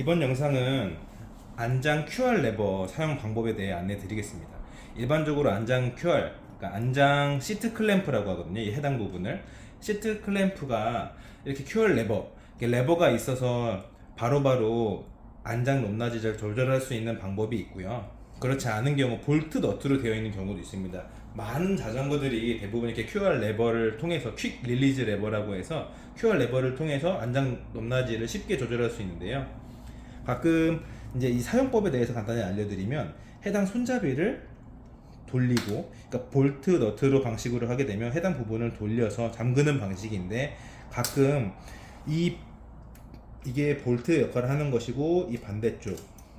이번 영상은 안장 QR 레버 사용 방법에 대해 안내 드리겠습니다. 일반적으로 안장 QR, 그러니까 안장 시트 클램프라고 하거든요. 이 해당 부분을 시트 클램프가 이렇게 QR 레버, 레버가 있어서 바로 바로 안장 높낮이를 조절할 수 있는 방법이 있고요. 그렇지 않은 경우 볼트 너트로 되어 있는 경우도 있습니다. 많은 자전거들이 대부분 이렇게 QR 레버를 통해서 퀵 릴리즈 레버라고 해서 QR 레버를 통해서 안장 높낮이를 쉽게 조절할 수 있는데요. 가끔 이제 이 사용법에 대해서 간단히 알려드리면 해당 손잡이를 돌리고 그러니까 볼트 너트로 방식으로 하게 되면 해당 부분을 돌려서 잠그는 방식인데 가끔 이 이게 볼트 역할을 하는 것이고 이 반대쪽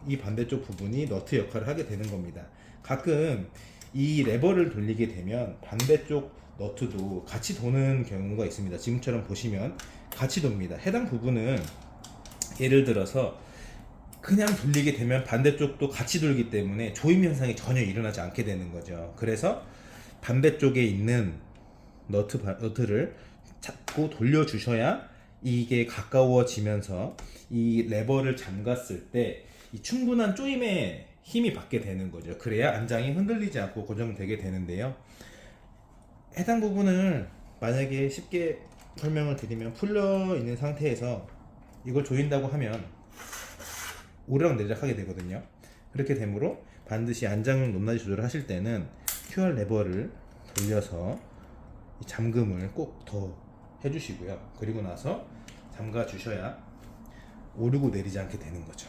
이 반대쪽 부분이 너트 역할을 하게 되는 겁니다. 가끔 이 레버를 돌리게 되면 반대쪽 너트도 같이 도는 경우가 있습니다. 지금처럼 보시면 같이 돕니다. 해당 부분은 예를 들어서 그냥 돌리게 되면 반대쪽도 같이 돌기 때문에 조임 현상이 전혀 일어나지 않게 되는 거죠. 그래서 반대쪽에 있는 너트 바- 너트를 잡고 돌려 주셔야 이게 가까워지면서 이 레버를 잠갔을 때이 충분한 조임의 힘이 받게 되는 거죠. 그래야 안장이 흔들리지 않고 고정되게 되는데요. 해당 부분을 만약에 쉽게 설명을 드리면 풀려 있는 상태에서 이걸 조인다고 하면 오르락 내리락 하게 되거든요. 그렇게 되므로 반드시 안장 높낮이 조절을 하실 때는 QR 레버를 돌려서 이 잠금을 꼭 더 해주시고요. 그리고 나서 잠가 주셔야 오르고 내리지 않게 되는 거죠.